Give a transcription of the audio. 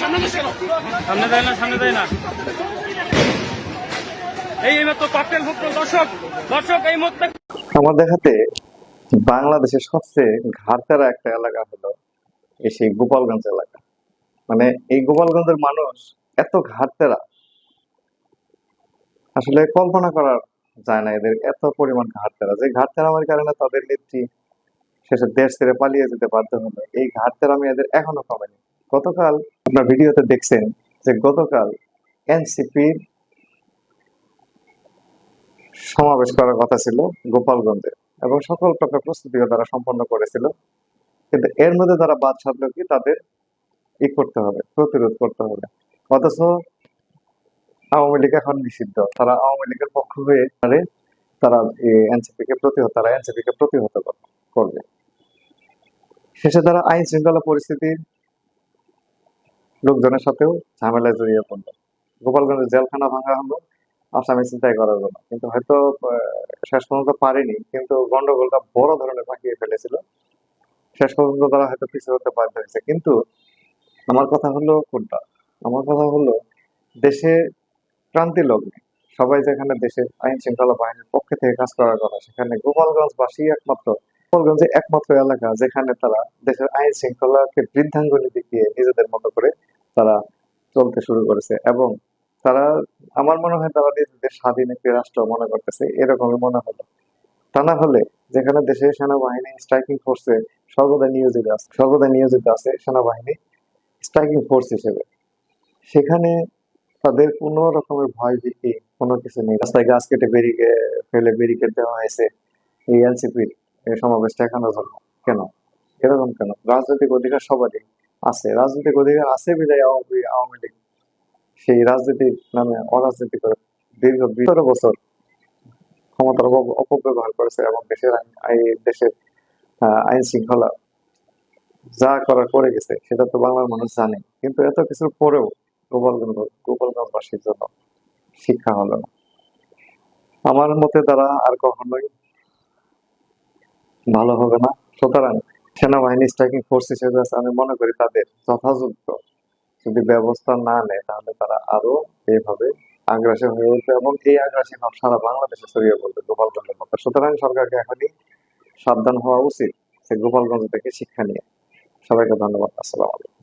সামনে দেয় না সামনে দেয় না। এই এইমাত্র ককটেল ভুক্ত দর্শক দর্শক এই মুহূর্তে আমাদের হাতে বাংলাদেশের সবচেয়ে ঘাটতারা একটা এলাকা হলো এই সেই গোপালগঞ্জ এলাকা। মানে এই গোপালগঞ্জের মানুষ এত ঘাটতেরা আসলে কল্পনা করার যায় না এদের এত পরিমাণ ঘাটতেরা যে ঘাটতেরামের কারণে তাদের নেত্রী শেষে দেশ ছেড়ে পালিয়ে যেতে বাধ্য হলো। এই ঘাটতেরামি এদের এখনও কমেনি। গতকাল আপনার ভিডিওতে দেখছেন যে গতকাল এনসিপির সমাবেশ করার কথা ছিল গোপালগঞ্জে এবং সকল প্রকার প্রস্তুতিও তারা সম্পন্ন করেছিল। কিন্তু এর মধ্যে তারা বাদ সাধলো কি? তাদের ই করতে হবে, প্রতিরোধ করতে হবে। অথচ আওয়ামী লীগ এখন নিষিদ্ধ। তারা আওয়ামী লীগের পক্ষ হয়ে তারা এনসিপি কে প্রতিহত, তারা এনসিপি কে প্রতিহত করবে। শেষে তারা আইন শৃঙ্খলা পরিস্থিতির লোকজনের সাথেও ঝামেলায় জড়িয়ে পড়ল। গোপালগঞ্জের জেলখানা ভাঙা হলো, আসামি চিন্তাই করার জন্য। কিন্তু হয়তো শেষ পর্যন্ত পারেনি, কিন্তু গন্ডগোলটা বড় ধরনের পাকিয়ে ফেলেছিল। শেষ পর্যন্ত তারা হয়তো পিছু হতে বাধ্য হয়েছে। কিন্তু আমার কথা হলো কোনটা? আমার কথা হলো, দেশে ক্রান্তি লগ্নে সবাই যেখানে দেশের আইন শৃঙ্খলা বাহিনীর পক্ষে থেকে কাজ করার কথা, সেখানে গোপালগঞ্জবাসী একমাত্র গোপালগঞ্জে একমাত্র এলাকা যেখানে তারা দেশের আইন শৃঙ্খলাকে বৃদ্ধাঙ্গুলি দেখিয়ে নিজেদের মতো করে তারা চলতে শুরু করেছে এবং তারা, আমার মনে হয় তারা নিজেদের স্বাধীন একটি রাষ্ট্র মনে করতেছে, এরকমই মনে হলো। তা না হলে যেখানে দেশের সেনাবাহিনী স্ট্রাইকিং ফোর্সে সর্বদা নিয়োজিত আছে সর্বদা নিয়োজিত আছে সেনাবাহিনী স্ট্রাইকিং ফোর্স হিসেবে। সেখানে তাদের কোনো রকমের ভয় ভীতি, কোনো কিছু নেই। রাস্তায় গাছ কেটে বেরিয়ে ফেলে ব্যারিকেড দেওয়া হয়েছে এই এনসিপির সমাবেশ ঠেকানোর জন্য। কেন? এরকম কেন? রাজনৈতিক অধিকার সবারই। আছে রাজনৈতিক অধিকার আছে বিদায় আওয়ামী আওয়ামী লীগ সেই রাজনীতির নামে অরাজনীতি করে দীর্ঘ বিশ বছর ক্ষমতার অপব্যবহার করেছে এবং দেশের দেশের আইন শৃঙ্খলা যা করা করে গেছে সেটা তো বাংলার মানুষ জানে কিন্তু এত কিছুর পরেও গোপালগঞ্জ গোপালগঞ্জবাসীর জন্য শিক্ষা হলো না আমার মতে তারা আর কখনোই ভালো হবে না সুতরাং সেনাবাহিনী স্ট্রাইকিং ফোর্স হিসেবে আছে। আমি মনে করি তাদের যথাযথ যদি ব্যবস্থা না নেয়, তাহলে তারা আরও এইভাবে আগ্রাসী হয়ে উঠবে এবং এই আগ্রাসী ভাব সারা বাংলাদেশে ছড়িয়ে পড়বে গোপালগঞ্জের মতো। সুতরাং সরকারকে এখনই সাবধান হওয়া উচিত যে গোপালগঞ্জ থেকে শিক্ষা নিয়ে। সবাইকে ধন্যবাদ। আসসালাম আলাইকুম।